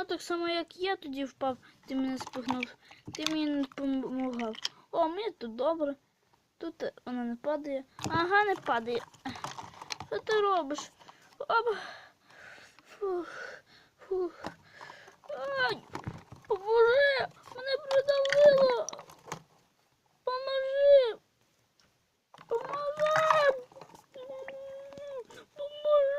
А так само, як я тоді впав, ти мене спихнув, ти мені не допомагав. О, мені тут добре. Тут вона не падає. Ага, не падає. Що ти робиш? Оп. Фух. Фух. Ай! Поможи! Мене придавило! Поможи! Поможи! Поможи!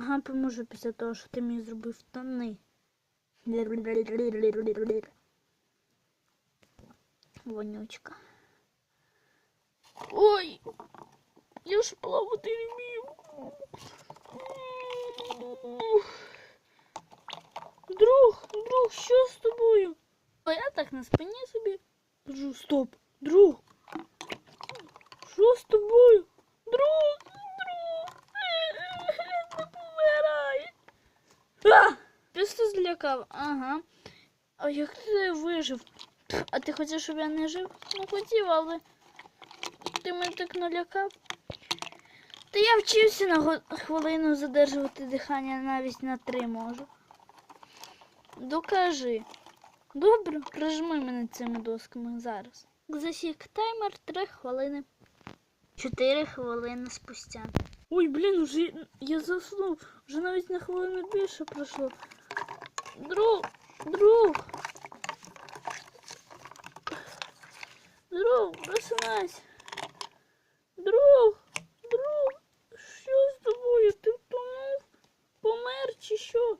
Ага, поможу після того, що ти мені зробив штани. Вонючка. Ой! Я ж плавати не вмію. Друг, друг, що з тобою? А я так на спині собі. Кажу, стоп, друг. Що з тобою? Друг, друг, Злякав, ага. А як ти вижив? А ти хотів, щоб я не жив? Ну хотів, але ти мене так налякав. Та я вчився на хвилину задержувати дихання навіть на три можу. Докажи. Добре, прижми мене цими досками зараз. Засік таймер 3 хвилини. 4 хвилини спустя. Ой, блін, уже я заснув. Вже навіть на хвилину більше пройшло. Друг, друг. Друг, просинайся. Друг, друг, що з тобою? Ти втонув? Помер чи що?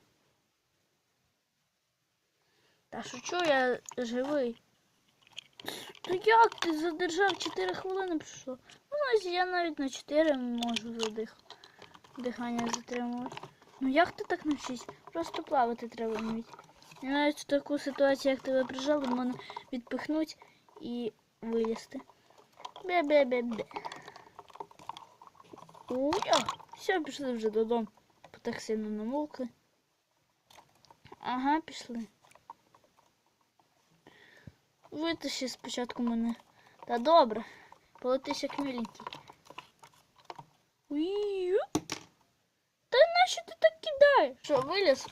Та шучу, я живий. Та як ти задержав 4 хвилини пройшло? Ну, я навіть на 4 можу задих. Дихання затримувати. Ну як ти так навчись? Просто плавати треба вміти. І навіть в таку ситуацію, як тебе прижали, можна відпихнути і вилізти. Бе-бе-бе-бе. Уя! Все, пішли вже додому. Бо так сильно намокли. Ага, пішли. Витащи спочатку мене. Та добре. Полетиш як миленький. Уй. Та нащо ти так кидаєш? Що, виліз?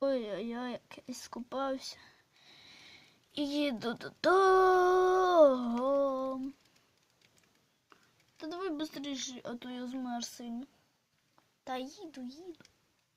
Ой-ой-ой, як я скупався. Їду додому. Та давай швидше, а то я змер сильно. Та їду, їду.